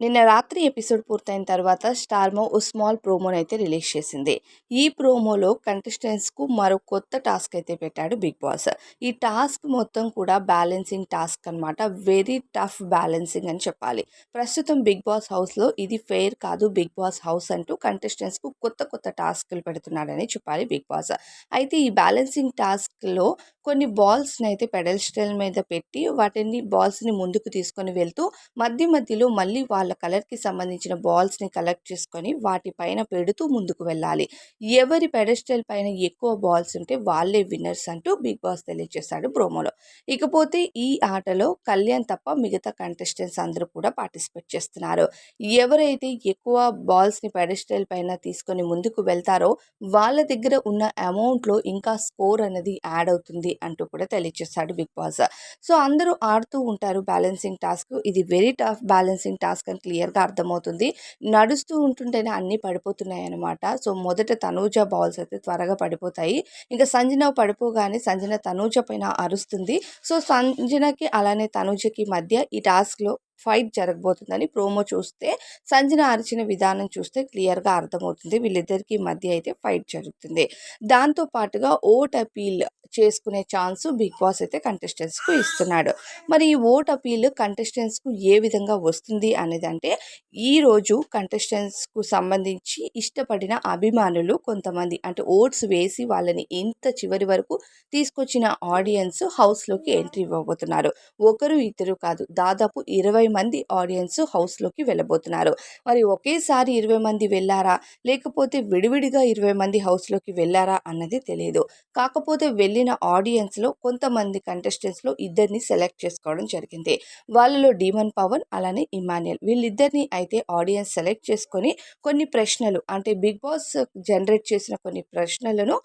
నిన్న రాత్రి ఎపిసోడ్ పూర్తయిన తర్వాత స్టార్మో ఓ స్మాల్ ప్రోమోని అయితే రిలీజ్ చేసింది. ఈ ప్రోమోలో కంటెస్టెంట్స్కు మరో కొత్త టాస్క్ అయితే పెట్టాడు బిగ్ బాస్. ఈ టాస్క్ మొత్తం కూడా బ్యాలెన్సింగ్ టాస్క్ అనమాట వెరీ టఫ్ బ్యాలెన్సింగ్ అని చెప్పాలి. ప్రస్తుతం బిగ్ బాస్ హౌస్లో ఇది ఫెయిర్ కాదు బిగ్ బాస్ హౌస్ అంటూ కంటెస్టెంట్స్కు కొత్త కొత్త టాస్క్లు పెడుతున్నాడని చెప్పాలి బిగ్ బాస్. అయితే ఈ బ్యాలెన్సింగ్ టాస్క్లో కొన్ని బాల్స్ని అయితే పెడల్ స్టైల్ మీద పెట్టి వాటిని బాల్స్ని ముందుకు తీసుకొని వెళ్తూ మధ్య మధ్యలో మళ్ళీ వాళ్ళ వాళ్ళ కలర్కి సంబంధించిన బాల్స్ని కలెక్ట్ చేసుకొని వాటిపైన పెడుతూ ముందుకు వెళ్ళాలి. ఎవరి పెడస్టల్ పైన ఎక్కువ బాల్స్ ఉంటే వాళ్ళే విన్నర్స్ అంటూ బిగ్ బాస్ తెలియజేశాడు ప్రోమోలో ఇకపోతే ఈ ఆటలో కళ్యాణ్ తప్ప మిగతా కంటెస్టెంట్స్ అందరూ కూడా పార్టిసిపేట్ చేస్తున్నారు. ఎవరైతే ఎక్కువ బాల్స్ని పెడస్టల్ పైన తీసుకొని ముందుకు వెళ్తారో వాళ్ళ దగ్గర ఉన్న అమౌంట్లో ఇంకా స్కోర్ అనేది యాడ్ అవుతుంది అంటూ కూడా తెలియజేశాడు బిగ్ బాస్. సో అందరూ ఆడుతూ ఉంటారు బ్యాలెన్సింగ్ టాస్క్. ఇది వెరీ టఫ్ బ్యాలెన్సింగ్ టాస్క్ అని క్లియర్గా అర్థమవుతుంది. నడుస్తూ ఉంటుంటేనే అన్నీ పడిపోతున్నాయి అనమాట సో మొదట తనూజ బాల్స్ అయితే త్వరగా పడిపోతాయి. ఇంకా సంజన పడిపోగానే సంజన తనూజ పైన అరుస్తుంది. సో సంజనకి అలానే తనూజకి మధ్య ఈ టాస్క్లో ఫైట్ జరగబోతుందని ప్రోమో చూస్తే సంజన అరిచిన విధానం చూస్తే క్లియర్గా అర్థమవుతుంది. వీళ్ళిద్దరికి మధ్య అయితే ఫైట్ జరుగుతుంది. దాంతో పాటుగా ఓట్ అపీల్ చేసుకునే ఛాన్స్ బిగ్ బాస్ అయితే కంటెస్టెంట్స్కు ఇస్తున్నాడు. మరి ఈ ఓట్ అపీల్ కంటెస్టెంట్స్కు ఏ విధంగా వస్తుంది అనేది అంటే ఈరోజు కంటెస్టెంట్స్కు సంబంధించి ఇష్టపడిన అభిమానులు కొంతమంది అంటే ఓట్స్ వేసి వాళ్ళని ఇంత చివరి వరకు తీసుకొచ్చిన ఆడియన్స్ హౌస్లోకి ఎంట్రీ ఇవ్వబోతున్నారు. ఒకరు ఇద్దరు కాదు దాదాపు ఇరవై మంది ఆడియన్స్ హౌస్లోకి వెళ్ళబోతున్నారు. మరి ఒకేసారి ఇరవై మంది వెళ్ళారా? లేకపోతే విడివిడిగా ఇరవై మంది హౌస్లోకి వెళ్ళారా అన్నది తెలియదు కాకపోతే వెళ్ళిన ఆడియన్స్లో కొంతమంది కంటెస్టెంట్స్లో ఇద్దరిని సెలెక్ట్ చేసుకోవడం జరిగింది. వాళ్ళలో డీమన్ పవన్ అలానే ఇమాన్యుల్ వీళ్ళిద్దరిని అయితే ఆడియన్స్ సెలెక్ట్ చేసుకొని కొన్ని ప్రశ్నలు అంటే బిగ్ బాస్ జనరేట్ చేసిన కొన్ని ప్రశ్నలను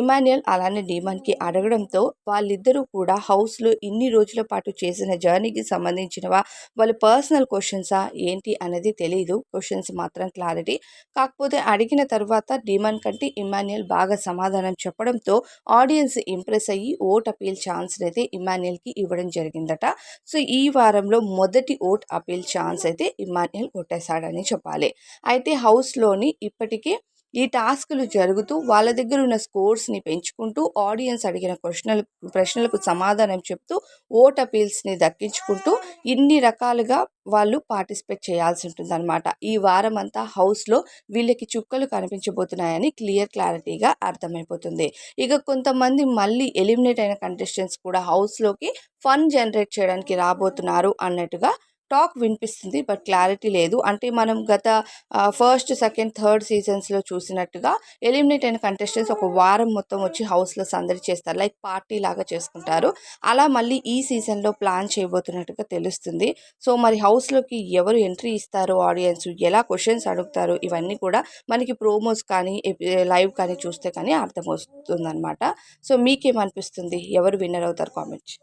ఇమాన్యుయల్ అలానే డీమాన్కి అడగడంతో వాళ్ళిద్దరూ కూడా హౌస్లో ఇన్ని రోజుల పాటు చేసిన జర్నీకి సంబంధించినవా వాళ్ళ పర్సనల్ క్వశ్చన్సా ఏంటి అనేది తెలియదు క్వశ్చన్స్ మాత్రం క్లారిటీ. కాకపోతే అడిగిన తర్వాత డిమాండ్ కంటే ఇమాన్యుయల్ బాగా సమాధానం చెప్పడంతో ఆడియన్స్ ఇంప్రెస్ అయ్యి ఓట్ అపీల్ ఛాన్స్ అయితే ఇమాన్యుయల్కి ఇవ్వడం జరిగిందట. సో ఈ వారంలో మొదటి ఓట్ అపీల్ ఛాన్స్ అయితే ఇమాన్యుయల్ కొట్టేశాడని చెప్పాలి. అయితే హౌస్లోని ఇప్పటికే ఈ టాస్క్లు జరుగుతూ వాళ్ళ దగ్గర ఉన్న స్కోర్స్ని పెంచుకుంటూ ఆడియన్స్ అడిగిన క్వశ్చనలు ప్రశ్నలకు సమాధానం చెప్తూ ఓట్ అపీల్స్ని దక్కించుకుంటూ ఇన్ని రకాలుగా వాళ్ళు పార్టిసిపేట్ చేయాల్సి ఉంటుంది అనమాట ఈ వారం అంతా హౌస్లో వీళ్ళకి చుక్కలు కనిపించబోతున్నాయని క్లియర్ క్లారిటీగా అర్థమైపోతుంది. ఇక కొంతమంది మళ్ళీ ఎలిమినేట్ అయిన కంటెస్టెంట్స్ కూడా హౌస్లోకి ఫన్ జనరేట్ చేయడానికి రాబోతున్నారు అన్నట్టుగా టాక్ వినిపిస్తుంది బట్ క్లారిటీ లేదు. అంటే మనం గత ఫస్ట్ సెకండ్ థర్డ్ సీజన్స్లో చూసినట్టుగా ఎలిమినేట్ అయిన కంటెస్టెంట్స్ ఒక వారం మొత్తం వచ్చి హౌస్లో సందడి చేస్తారు. లైక్ పార్టీ లాగా చేసుకుంటారు. అలా మళ్ళీ ఈ సీజన్లో ప్లాన్ చేయబోతున్నట్టుగా తెలుస్తుంది. సో మరి హౌస్లోకి ఎవరు ఎంట్రీ ఇస్తారు? ఆడియన్స్ ఎలా క్వశ్చన్స్ అడుగుతారు? ఇవన్నీ కూడా మనకి ప్రోమోస్ కానీ లైవ్ కానీ చూస్తే కానీ అర్థమవుతుంది అనమాట సో మీకేమనిపిస్తుంది? ఎవరు విన్నర్ అవుతారు కామెంట్స్?